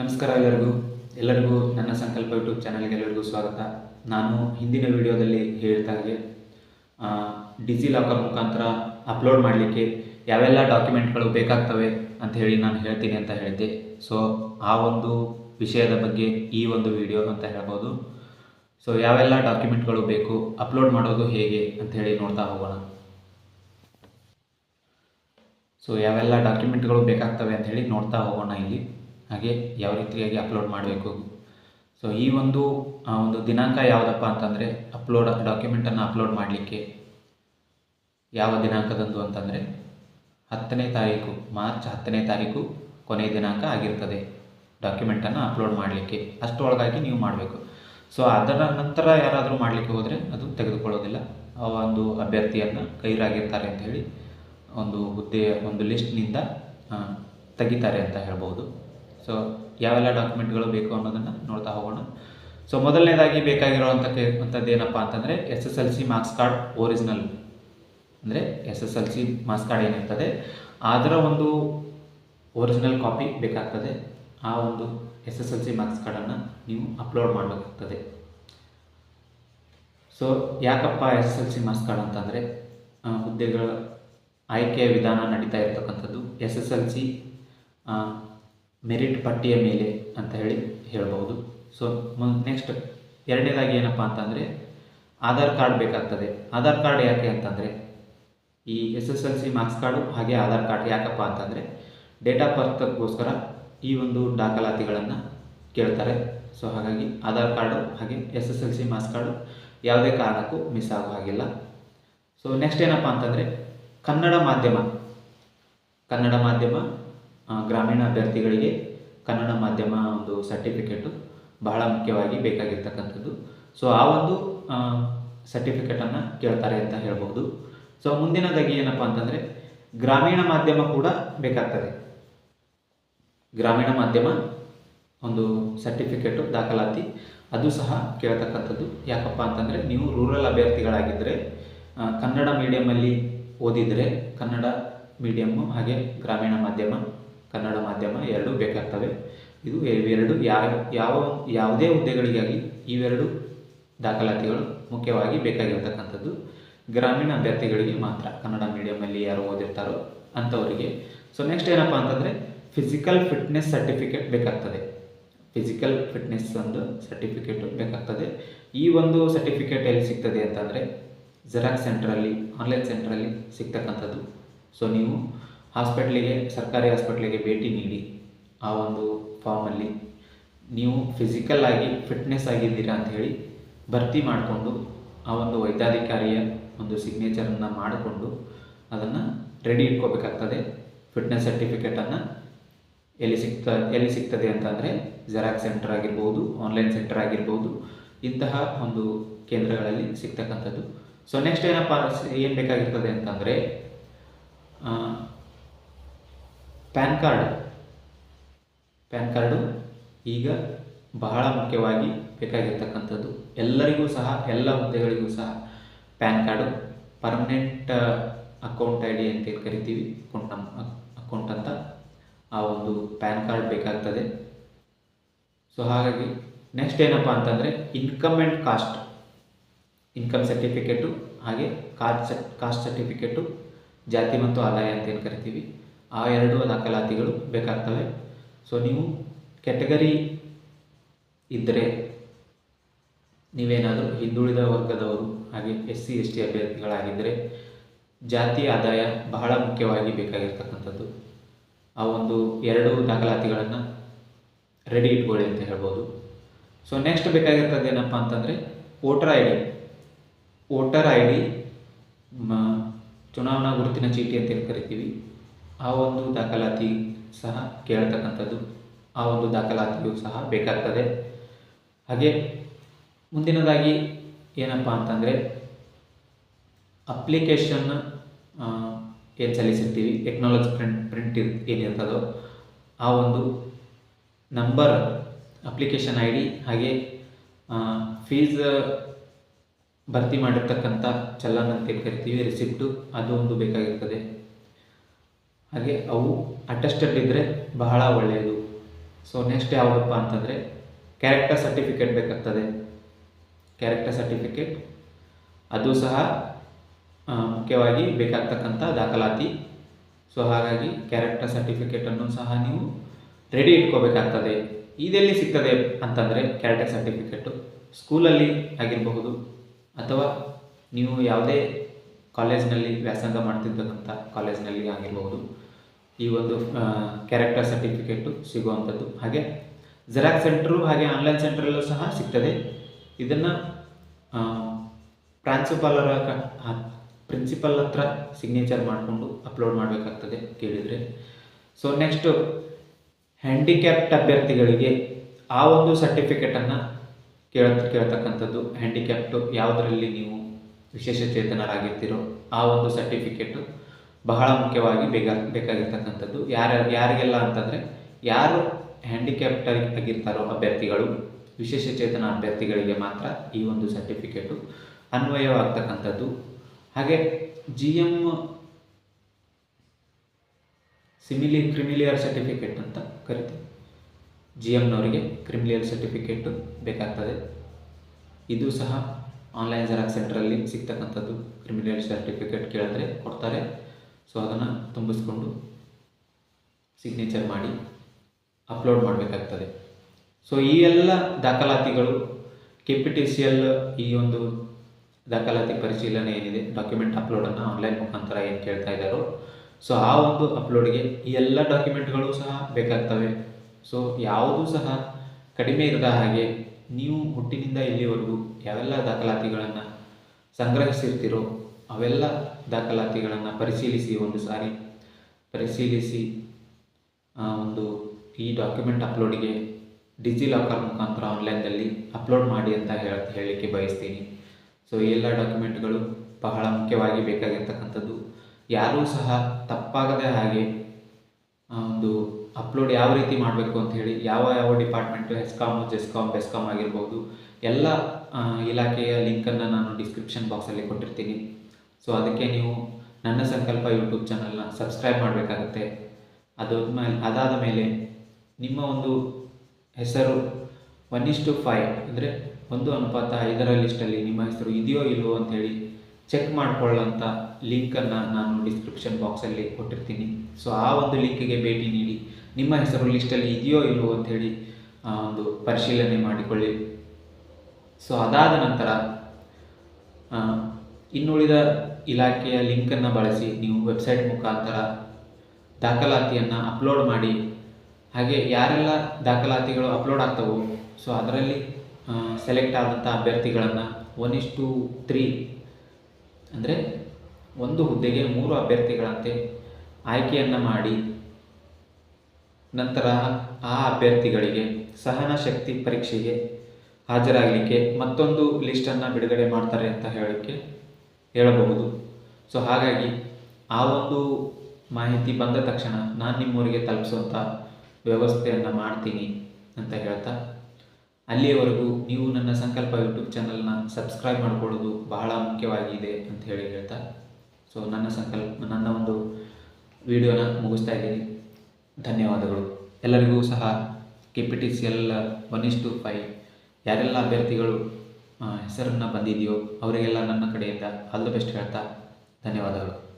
ನಮಸ್ಕಾರ ಎಲ್ಲರಿಗೂ. ಎಲ್ಲರಿಗೂ ನನ್ನ ಸಂಕಲ್ಪ ಯೂಟ್ಯೂಬ್ ಚಾನಲ್ಗೆ ಎಲ್ಲರಿಗೂ ಸ್ವಾಗತ. ನಾನು ಹಿಂದಿನ ವಿಡಿಯೋದಲ್ಲಿ ಹೇಳಿದ ಹಾಗೆ ಡಿಜಿ ಲಾಕರ್ ಮುಖಾಂತರ ಅಪ್ಲೋಡ್ ಮಾಡಲಿಕ್ಕೆ ಯಾವೆಲ್ಲ ಡಾಕ್ಯುಮೆಂಟ್ಗಳು ಬೇಕಾಗ್ತವೆ ಅಂತ ಹೇಳಿ ನಾನು ಹೇಳ್ತೀನಿ ಅಂತ ಹೇಳಿದ್ದೆ. ಸೊ ಆ ಒಂದು ವಿಷಯದ ಬಗ್ಗೆ ಈ ಒಂದು ವಿಡಿಯೋ ಅಂತ ಹೇಳ್ಬೋದು. ಸೊ ಯಾವೆಲ್ಲ ಡಾಕ್ಯುಮೆಂಟ್ಗಳು ಬೇಕು ಅಪ್ಲೋಡ್ ಮಾಡೋದು ಹೇಗೆ ಅಂತ ಹೇಳಿ ನೋಡ್ತಾ ಹೋಗೋಣ. ಸೊ ಯಾವೆಲ್ಲ ಡಾಕ್ಯುಮೆಂಟ್ಗಳು ಬೇಕಾಗ್ತವೆ ಅಂತ ಹೇಳಿ ನೋಡ್ತಾ ಹೋಗೋಣ ಇಲ್ಲಿ. ಹಾಗೆ ಯಾವ ರೀತಿಯಾಗಿ ಅಪ್ಲೋಡ್ ಮಾಡಬೇಕು. ಸೊ ಈ ಒಂದು ಒಂದು ದಿನಾಂಕ ಯಾವುದಪ್ಪ ಅಂತಂದರೆ ಅಪ್ಲೋಡ್ ಡಾಕ್ಯುಮೆಂಟನ್ನು ಅಪ್ಲೋಡ್ ಮಾಡಲಿಕ್ಕೆ ಯಾವ ದಿನಾಂಕದಂದು ಅಂತಂದರೆ, ಹತ್ತನೇ ತಾರೀಕು, ಮಾರ್ಚ್ ಹತ್ತನೇ ತಾರೀಕು ಕೊನೆಯ ದಿನಾಂಕ ಆಗಿರ್ತದೆ. ಡಾಕ್ಯುಮೆಂಟನ್ನು ಅಪ್ಲೋಡ್ ಮಾಡಲಿಕ್ಕೆ. ಅಷ್ಟೊಳಗಾಗಿ ನೀವು ಮಾಡಬೇಕು. ಸೊ ಅದರ ನಂತರ ಯಾರಾದರೂ ಮಾಡಲಿಕ್ಕೆ ಹೋದರೆ ಅದು ತೆಗೆದುಕೊಳ್ಳೋದಿಲ್ಲ. ಆ ಒಂದು ಅಭ್ಯರ್ಥಿಯನ್ನು ಕೈರಾಗಿರ್ತಾರೆ ಅಂತ ಹೇಳಿ, ಒಂದು ಹುದ್ದೆಯ ಒಂದು ಲಿಸ್ಟ್ನಿಂದ ತೆಗಿತಾರೆ ಅಂತ ಹೇಳ್ಬೋದು. ಸೊ ಯಾವೆಲ್ಲ ಡಾಕ್ಯುಮೆಂಟ್ಗಳು ಬೇಕು ಅನ್ನೋದನ್ನು ನೋಡ್ತಾ ಹೋಗೋಣ. ಸೊ ಮೊದಲನೇದಾಗಿ ಬೇಕಾಗಿರುವಂಥ ಅಂಥದ್ದು ಏನಪ್ಪ ಅಂತಂದರೆ S S L C marks card original ಅಂದರೆ S S L C marks card ಏನಿರ್ತದೆ, ಅದರ ಒಂದು ಒರಿಜಿನಲ್ ಕಾಪಿ ಬೇಕಾಗ್ತದೆ. ಆ ಒಂದು S S L C marks ಕಾರ್ಡನ್ನು ನೀವು ಅಪ್ಲೋಡ್ ಮಾಡಬೇಕಾಗ್ತದೆ. ಸೊ ಯಾಕಪ್ಪ S S L C marks card ಅಂತಂದರೆ ಹುದ್ದೆಗಳ ಆಯ್ಕೆಯ ವಿಧಾನ ನಡೀತಾ ಇರತಕ್ಕಂಥದ್ದು. S S L C merit ಪಟ್ಟಿಯ ಮೇಲೆ ಅಂತ ಹೇಳಿ ಹೇಳ್ಬೋದು ಸೊ ನೆಕ್ಸ್ಟ್ ಎರಡನೇದಾಗಿ ಏನಪ್ಪ ಅಂತಂದರೆ, ಆಧಾರ್ ಕಾರ್ಡ್ ಬೇಕಾಗ್ತದೆ. ಆಧಾರ್ ಕಾರ್ಡ್ ಯಾಕೆ ಅಂತಂದರೆ, ಈ S S L C marks card ಹಾಗೆ ಆಧಾರ್ ಕಾರ್ಡ್ ಯಾಕಪ್ಪ ಅಂತಂದರೆ, ಡೇಟ್ ಆಫ್ ಬರ್ತ್ಗೋಸ್ಕರ ಈ ಒಂದು ದಾಖಲಾತಿಗಳನ್ನು ಕೇಳ್ತಾರೆ. ಸೊ ಹಾಗಾಗಿ ಆಧಾರ್ ಕಾರ್ಡು ಹಾಗೆ S S L C marks card ಯಾವುದೇ ಕಾರಣಕ್ಕೂ ಮಿಸ್ ಆಗೋ ಹಾಗಿಲ್ಲ. ಸೊ ನೆಕ್ಸ್ಟ್ ಏನಪ್ಪ ಅಂತಂದರೆ, ಕನ್ನಡ ಮಾಧ್ಯಮ. ಕನ್ನಡ ಮಾಧ್ಯಮ ಗ್ರಾಮೀಣ ಅಭ್ಯರ್ಥಿಗಳಿಗೆ ಕನ್ನಡ ಮಾಧ್ಯಮ ಒಂದು ಸರ್ಟಿಫಿಕೇಟು ಬಹಳ ಮುಖ್ಯವಾಗಿ ಬೇಕಾಗಿರ್ತಕ್ಕಂಥದ್ದು. ಸೊ ಆ ಒಂದು ಸರ್ಟಿಫಿಕೇಟನ್ನು ಕೇಳ್ತಾರೆ ಅಂತ ಹೇಳ್ಬೋದು ಸೊ ಮುಂದಿನದಾಗಿ ಏನಪ್ಪ ಅಂತಂದರೆ, ಗ್ರಾಮೀಣ ಮಾಧ್ಯಮ ಕೂಡ ಬೇಕಾಗ್ತದೆ. ಗ್ರಾಮೀಣ ಮಾಧ್ಯಮ ಒಂದು ಸರ್ಟಿಫಿಕೇಟು ದಾಖಲಾತಿ, ಅದು ಸಹ ಕೇಳ್ತಕ್ಕಂಥದ್ದು. ಯಾಕಪ್ಪ ಅಂತಂದರೆ, ನೀವು ರೂರಲ್ ಅಭ್ಯರ್ಥಿಗಳಾಗಿದ್ದರೆ ಕನ್ನಡ ಮೀಡಿಯಮಲ್ಲಿ ಓದಿದರೆ ಕನ್ನಡ ಮೀಡಿಯಮ್ಮು ಹಾಗೆ ಗ್ರಾಮೀಣ ಮಾಧ್ಯಮ ಕನ್ನಡ ಮಾಧ್ಯಮ ಎರಡೂ ಬೇಕಾಗ್ತವೆ. ಇದು ಇವೆರಡು ಯಾವ ಯಾವ, ಯಾವುದೇ ಹುದ್ದೆಗಳಿಗಾಗಿ ಇವೆರಡು ದಾಖಲಾತಿಗಳು ಮುಖ್ಯವಾಗಿ ಬೇಕಾಗಿರ್ತಕ್ಕಂಥದ್ದು. ಗ್ರಾಮೀಣ ಅಭ್ಯರ್ಥಿಗಳಿಗೆ ಮಾತ್ರ ಕನ್ನಡ ಮೀಡಿಯಮಲ್ಲಿ ಯಾರು ಓದಿರ್ತಾರೋ ಅಂಥವರಿಗೆ. ಸೊ ನೆಕ್ಸ್ಟ್ ಏನಪ್ಪ ಅಂತಂದರೆ ಫಿಸಿಕಲ್ ಫಿಟ್ನೆಸ್ ಸರ್ಟಿಫಿಕೇಟ್ ಬೇಕಾಗ್ತದೆ. ಫಿಸಿಕಲ್ ಫಿಟ್ನೆಸ್ ಒಂದು ಸರ್ಟಿಫಿಕೇಟ್ ಬೇಕಾಗ್ತದೆ. ಈ ಒಂದು ಸರ್ಟಿಫಿಕೇಟ್ ಎಲ್ಲಿ ಸಿಗ್ತದೆ ಅಂತಂದರೆ ಜೆರಾಕ್ಸ್ ಸೆಂಟ್ರಲ್ಲಿ ಆನ್ಲೈನ್ ಸೆಂಟ್ರಲ್ಲಿ ಸಿಗ್ತಕ್ಕಂಥದ್ದು. ಸೊ ನೀವು ಹಾಸ್ಪಿಟ್ಲಿಗೆ, ಸರ್ಕಾರಿ ಹಾಸ್ಪಿಟ್ಲಿಗೆ ಭೇಟಿ ನೀಡಿ ಆ ಒಂದು ಫಾರ್ಮಲ್ಲಿ. ನೀವು ಫಿಸಿಕಲ್ ಆಗಿ ಫಿಟ್ನೆಸ್ ಆಗಿದ್ದೀರಾ ಅಂತ ಹೇಳಿ ಭರ್ತಿ ಮಾಡಿಕೊಂಡು ಆ ಒಂದು ವೈದ್ಯಾಧಿಕಾರಿಯ ಒಂದು ಸಿಗ್ನೇಚರನ್ನು ಮಾಡಿಕೊಂಡು ಅದನ್ನು ರೆಡಿ ಇಟ್ಕೋಬೇಕಾಗ್ತದೆ. ಫಿಟ್ನೆಸ್ ಸರ್ಟಿಫಿಕೇಟನ್ನು ಎಲ್ಲಿ ಸಿಗ್ತ ಎಲ್ಲಿ ಸಿಗ್ತದೆ ಅಂತಂದರೆ ಜೆರಾಕ್ಸ್ ಸೆಂಟರ್ ಆಗಿರ್ಬೋದು, ಆನ್ಲೈನ್ ಸೆಂಟರ್ ಆಗಿರ್ಬೋದು, ಇಂತಹ ಒಂದು ಕೇಂದ್ರಗಳಲ್ಲಿ ಸಿಗ್ತಕ್ಕಂಥದ್ದು. ಸೊ ನೆಕ್ಸ್ಟ್ ಏನಪ್ಪ, ಏನು ಬೇಕಾಗಿರ್ತದೆ ಅಂತಂದರೆ ಪ್ಯಾನ್ ಕಾರ್ಡ್. ಪ್ಯಾನ್ ಕಾರ್ಡು ಈಗ ಬಹಳ ಮುಖ್ಯವಾಗಿ ಬೇಕಾಗಿರ್ತಕ್ಕಂಥದ್ದು. ಎಲ್ಲರಿಗೂ ಸಹ, ಎಲ್ಲ ಹುದ್ದೆಗಳಿಗೂ ಸಹ PAN card, permanent account I D ಅಂತ ಕರಿತೀವಿ, ಅಕೌಂಟ್ ನಮ್ಮ ಅಕೌಂಟ್ ಅಂತ. ಆ ಒಂದು ಪ್ಯಾನ್ ಕಾರ್ಡ್ ಬೇಕಾಗ್ತದೆ. ಸೊ ಹಾಗಾಗಿ ನೆಕ್ಸ್ಟ್ ಏನಪ್ಪ ಅಂತಂದರೆ income and caste. Income certificate, ಹಾಗೆ ಕಾಸ್ಟ್ ಕಾಸ್ಟ್ ಸರ್ಟಿಫಿಕೇಟು, ಜಾತಿ ಮತ್ತು ಆದಾಯ ಅಂತ ಏನು ಕರಿತೀವಿ. ಆ ಎರಡು ದಾಖಲಾತಿಗಳು ಬೇಕಾಗ್ತವೆ. ಸೊ ನೀವು ಕೆಟಗರಿ ಇದ್ದರೆ ನೀವೇನಾದರೂ ಹಿಂದುಳಿದ ವರ್ಗದವರು ಹಾಗೆ ಎಸ್ ಸಿ ಎಸ್ ಟಿ ಅಭ್ಯರ್ಥಿಗಳಾಗಿದ್ದರೆ ಜಾತಿ ಆದಾಯ ಬಹಳ ಮುಖ್ಯವಾಗಿ ಬೇಕಾಗಿರ್ತಕ್ಕಂಥದ್ದು. ಆ ಒಂದು ಎರಡು ದಾಖಲಾತಿಗಳನ್ನು ರೆಡಿ ಇಟ್ಕೊಳ್ಳಿ ಅಂತ ಹೇಳ್ಬೋದು. ಸೊ ನೆಕ್ಸ್ಟ್ ಬೇಕಾಗಿರ್ತದ್ದು ಏನಪ್ಪ ಅಂತಂದರೆ voter I D voter I D ಚುನಾವಣಾ ಗುರುತಿನ ಚೀಟಿ ಅಂತ ಏನು ಕರಿತೀವಿ. ಆ ಒಂದು ದಾಖಲಾತಿ ಸಹ ಕೇಳ್ತಕ್ಕಂಥದ್ದು, ಆ ಒಂದು ದಾಖಲಾತಿಯು ಸಹ ಬೇಕಾಗ್ತದೆ. ಹಾಗೆ ಮುಂದಿನದಾಗಿ ಏನಪ್ಪ ಅಂತಂದರೆ ಅಪ್ಲಿಕೇಶನ್ ಏನು ಸಲ್ಲಿಸಿರ್ತೀವಿ? ಟೆಕ್ನಾಲಜಿ ಪ್ರಿಂಟ್ ಪ್ರಿಂಟ್ ಏನಿರ್ತದೋ ಆ ಒಂದು ನಂಬರ್ ಅಪ್ಲಿಕೇಶನ್ ಐ ಡಿ ಹಾಗೆ ಫೀಸ್ ಭರ್ತಿ ಮಾಡಿರ್ತಕ್ಕಂಥ ಚಲನ್ ಅಂತ ಏನು ಕರಿತೀವಿ? ರಿಸಿಪ್ಟು ಅದು ಒಂದು ಬೇಕಾಗಿರ್ತದೆ. ಹಾಗೆ ಅವು ಅಟೆಸ್ಟೆಡ್ ಇದ್ದರೆ ಬಹಳ ಒಳ್ಳೆಯದು. ಸೊ ನೆಕ್ಸ್ಟ್ ಯಾವುದಪ್ಪ ಅಂತಂದರೆ ಕ್ಯಾರೆಕ್ಟರ್ ಸರ್ಟಿಫಿಕೇಟ್ ಬೇಕಾಗ್ತದೆ. ಕ್ಯಾರೆಕ್ಟರ್ ಸರ್ಟಿಫಿಕೇಟ್ ಅದು ಸಹ ಮುಖ್ಯವಾಗಿ ಬೇಕಾಗ್ತಕ್ಕಂಥ ದಾಖಲಾತಿ. ಸೊ ಹಾಗಾಗಿ ಕ್ಯಾರೆಕ್ಟರ್ ಸರ್ಟಿಫಿಕೇಟನ್ನು ಸಹ ನೀವು ರೆಡಿ ಇಟ್ಕೋಬೇಕಾಗ್ತದೆ. ಇದೆಲ್ಲಿ ಸಿಗ್ತದೆ ಅಂತಂದರೆ ಕ್ಯಾರೆಕ್ಟರ್ ಸರ್ಟಿಫಿಕೇಟು ಸ್ಕೂಲಲ್ಲಿ ಆಗಿರಬಹುದು, ಅಥವಾ ನೀವು ಯಾವುದೇ ಕಾಲೇಜ್ನಲ್ಲಿ ವ್ಯಾಸಂಗ ಮಾಡ್ತಿರ್ತಕ್ಕಂಥ ಕಾಲೇಜ್ನಲ್ಲಿ ಆಗಿರಬಹುದು. ಈ ಒಂದು ಕ್ಯಾರೆಕ್ಟರ್ ಸರ್ಟಿಫಿಕೇಟು ಸಿಗುವಂಥದ್ದು. ಹಾಗೆ ಜೆರಾಕ್ಸ್ ಸೆಂಟ್ರು ಹಾಗೆ ಆನ್ಲೈನ್ ಸೆಂಟ್ರಲ್ಲೂ ಸಹ ಸಿಗ್ತದೆ. ಇದನ್ನು ಪ್ರಾಂಶುಪಾಲರ ಪ್ರಿನ್ಸಿಪಲ್ ಹತ್ರ ಸಿಗ್ನೇಚರ್ ಮಾಡಿಕೊಂಡು ಅಪ್ಲೋಡ್ ಮಾಡಬೇಕಾಗ್ತದೆ ಕೇಳಿದರೆ. ಸೊ ನೆಕ್ಸ್ಟು ಹ್ಯಾಂಡಿಕ್ಯಾಪ್ಟ್ ಅಭ್ಯರ್ಥಿಗಳಿಗೆ ಆ ಒಂದು ಸರ್ಟಿಫಿಕೇಟನ್ನು ಕೇಳ, ಕೇಳ್ತಕ್ಕಂಥದ್ದು. ಹ್ಯಾಂಡಿಕ್ಯಾಪ್ಟು ಯಾವುದರಲ್ಲಿ ನೀವು ವಿಶೇಷ ಚೇತನರಾಗಿರ್ತೀರೋ ಆ ಒಂದು ಸರ್ಟಿಫಿಕೇಟು ಬಹಳ ಮುಖ್ಯವಾಗಿ ಬೇಗ ಬೇಕಾಗಿರ್ತಕ್ಕಂಥದ್ದು. ಯಾರು, ಯಾರಿಗೆಲ್ಲ ಅಂತಂದರೆ ಯಾರು ಹ್ಯಾಂಡಿಕ್ಯಾಪ್ಟ್ ಆಗಿರ್ತಾರೋ ಅಭ್ಯರ್ಥಿಗಳು, ವಿಶೇಷ ಚೇತನ ಅಭ್ಯರ್ಥಿಗಳಿಗೆ ಮಾತ್ರ ಈ ಒಂದು ಸರ್ಟಿಫಿಕೇಟು ಅನ್ವಯವಾಗ್ತಕ್ಕಂಥದ್ದು. ಹಾಗೆ ಜಿ ಎಂ ಸಿಮಿಲಿ ಕ್ರಿಮಿಲಿಯರ್ ಸರ್ಟಿಫಿಕೇಟ್ ಅಂತ ಕರಿತೀವಿ. ಜಿ ಎಮ್ನವರಿಗೆ ಕ್ರಿಮಿಲಿಯರ್ ಸರ್ಟಿಫಿಕೇಟು ಬೇಕಾಗ್ತದೆ. ಇದು ಸಹ ಆನ್ಲೈನ್ ಜೆರಾಕ್ಸ್ ಸೆಂಟ್ರಲ್ಲಿ ಸಿಗ್ತಕ್ಕಂಥದ್ದು. ಕ್ರಿಮಿಲಿಯರ್ ಸರ್ಟಿಫಿಕೇಟ್ ಕೇಳಿದ್ರೆ ಕೊಡ್ತಾರೆ. ಸೊ ಅದನ್ನು ತುಂಬಿಸ್ಕೊಂಡು ಸಿಗ್ನೇಚರ್ ಮಾಡಿ ಅಪ್ಲೋಡ್ ಮಾಡಬೇಕಾಗ್ತದೆ. ಸೊ ಈ ಎಲ್ಲ ದಾಖಲಾತಿಗಳು K P T C L ಈ ಒಂದು ದಾಖಲಾತಿ ಪರಿಶೀಲನೆ ಏನಿದೆ ಡಾಕ್ಯುಮೆಂಟ್ ಅಪ್ಲೋಡನ್ನು ಆನ್ಲೈನ್ ಮುಖಾಂತರ ಏನು ಕೇಳ್ತಾ ಇದ್ದಾರೋ ಸೊ ಆ ಒಂದು ಅಪ್ಲೋಡ್ಗೆ ಈ ಎಲ್ಲ ಡಾಕ್ಯುಮೆಂಟ್ಗಳು ಸಹ ಬೇಕಾಗ್ತವೆ. ಸೊ ಯಾವುದೂ ಸಹ ಕಡಿಮೆ ಇರದ ಹಾಗೆ ನೀವು ಹುಟ್ಟಿನಿಂದ ಇಲ್ಲಿವರೆಗೂ ಯಾವೆಲ್ಲ ದಾಖಲಾತಿಗಳನ್ನು ಸಂಗ್ರಹಿಸಿರ್ತೀರೋ ಅವೆಲ್ಲ ದಾಖಲಾತಿಗಳನ್ನು ಪರಿಶೀಲಿಸಿ ಒಂದು ಸಾರಿ ಪರಿಶೀಲಿಸಿ ಒಂದು ಈ ಡಾಕ್ಯುಮೆಂಟ್ ಅಪ್ಲೋಡಿಗೆ ಡಿಜಿ ಲಾಕರ್ ಮುಖಾಂತರ ಆನ್ಲೈನ್ದಲ್ಲಿ ಅಪ್ಲೋಡ್ ಮಾಡಿ ಅಂತ ಹೇಳ, ಹೇಳಲಿಕ್ಕೆ ಬಯಸ್ತೀನಿ. ಸೊ ಎಲ್ಲ ಡಾಕ್ಯುಮೆಂಟ್ಗಳು ಬಹಳ ಮುಖ್ಯವಾಗಿ ಬೇಕಾಗಿರ್ತಕ್ಕಂಥದ್ದು. ಯಾರೂ ಸಹ ತಪ್ಪಾಗದೆ ಹಾಗೆ ಒಂದು ಅಪ್ಲೋಡ್ ಯಾವ ರೀತಿ ಮಾಡಬೇಕು ಅಂತ ಹೇಳಿ, ಯಾವ ಯಾವ ಡಿಪಾರ್ಟ್ಮೆಂಟು ಹೆಸ್ಕಾಮ್ ಜೆಸ್ಕಾಮ್ ಬೆಸ್ಕಾಮ್ ಆಗಿರ್ಬೋದು, ಎಲ್ಲ ಇಲಾಖೆಯ ಲಿಂಕನ್ನು ನಾನು ಡಿಸ್ಕ್ರಿಪ್ಷನ್ ಬಾಕ್ಸಲ್ಲಿ ಕೊಟ್ಟಿರ್ತೀನಿ. ಸೊ ಅದಕ್ಕೆ ನೀವು ನನ್ನ ಸಂಕಲ್ಪ ಯೂಟ್ಯೂಬ್ ಚಾನಲ್ನ ಸಬ್ಸ್ಕ್ರೈಬ್ ಮಾಡಬೇಕಾಗುತ್ತೆ. ಮೇಲೆ ಅದಾದ ಮೇಲೆ ನಿಮ್ಮ ಒಂದು ಹೆಸರು ಒನ್ ಇಷ್ಟು ಫೈವ್ ಅಂದರೆ ಒಂದು ಅನುಪಾತ ಐದರ ಲಿಸ್ಟಲ್ಲಿ ನಿಮ್ಮ ಹೆಸರು ಇದೆಯೋ ಇಲ್ವೋ ಅಂಥೇಳಿ ಚೆಕ್ ಮಾಡಿಕೊಳ್ಳೋಂಥ ಲಿಂಕನ್ನು ನಾನು ಡಿಸ್ಕ್ರಿಪ್ಷನ್ ಬಾಕ್ಸಲ್ಲಿ ಕೊಟ್ಟಿರ್ತೀನಿ. ಸೊ ಆ ಒಂದು ಲಿಂಕಿಗೆ ಭೇಟಿ ನೀಡಿ, ನಿಮ್ಮ ಹೆಸರು ಲಿಸ್ಟಲ್ಲಿ ಇದೆಯೋ ಇಲ್ವೋ ಅಂಥೇಳಿ ಒಂದು ಪರಿಶೀಲನೆ ಮಾಡಿಕೊಳ್ಳಿ. ಸೊ ಅದಾದ ನಂತರ ಇನ್ನುಳಿದ ಇಲಾಖೆಯ ಲಿಂಕನ್ನು ಬಳಸಿ ನೀವು ವೆಬ್ಸೈಟ್ ಮುಖಾಂತರ ದಾಖಲಾತಿಯನ್ನು ಅಪ್ಲೋಡ್ ಮಾಡಿ. ಹಾಗೆ ಯಾರೆಲ್ಲ ದಾಖಲಾತಿಗಳು ಅಪ್ಲೋಡ್ ಆಗ್ತವೋ, ಸೊ ಅದರಲ್ಲಿ ಸೆಲೆಕ್ಟ್ ಆದಂಥ ಅಭ್ಯರ್ಥಿಗಳನ್ನು ಒನ್ ಇಸ್ ಟು ತ್ರೀ, ಅಂದರೆ ಒಂದು ಹುದ್ದೆಗೆ ಮೂರು ಅಭ್ಯರ್ಥಿಗಳಂತೆ ಆಯ್ಕೆಯನ್ನು ಮಾಡಿ, ನಂತರ ಆ ಅಭ್ಯರ್ಥಿಗಳಿಗೆ ಸಹನ ಶಕ್ತಿ ಪರೀಕ್ಷೆಗೆ ಹಾಜರಾಗಲಿಕ್ಕೆ ಮತ್ತೊಂದು ಲಿಸ್ಟನ್ನು ಬಿಡುಗಡೆ ಮಾಡ್ತಾರೆ ಅಂತ ಹೇಳೋಕ್ಕೆ ಹೇಳಬಹುದು. ಸೊ ಹಾಗಾಗಿ ಆ ಒಂದು ಮಾಹಿತಿ ಬಂದ ತಕ್ಷಣ ನಾನು ನಿಮ್ಮೂರಿಗೆ ತಲುಪಿಸುವಂಥ ವ್ಯವಸ್ಥೆಯನ್ನು ಮಾಡ್ತೀನಿ ಅಂತ ಹೇಳ್ತಾ, ಅಲ್ಲಿಯವರೆಗೂ ನೀವು ನನ್ನ ಸಂಕಲ್ಪ ಯೂಟ್ಯೂಬ್ ಚಾನಲ್ನ ಸಬ್ಸ್ಕ್ರೈಬ್ ಮಾಡಿಕೊಳ್ಳೋದು ಬಹಳ ಮುಖ್ಯವಾಗಿದೆ ಅಂತ ಹೇಳಿ ಹೇಳ್ತಾ ಸೊ ನನ್ನ ಸಂಕಲ್ಪ, ನನ್ನ ಒಂದು ವಿಡಿಯೋನ ಮುಗಿಸ್ತಾ ಇದ್ದೀನಿ. ಧನ್ಯವಾದಗಳು. ಎಲ್ಲರಿಗೂ ಸಹ K P T C L one is to five ಯಾರೆಲ್ಲ ಅಭ್ಯರ್ಥಿಗಳು ಹೆಸರನ್ನು ಬಂದಿದೆಯೋ ಅವರಿಗೆಲ್ಲ ನನ್ನ ಕಡೆಯಿಂದ ಆಲ್ ದ ಬೆಸ್ಟ್ ಹೇಳ್ತಾ ಧನ್ಯವಾದಗಳು.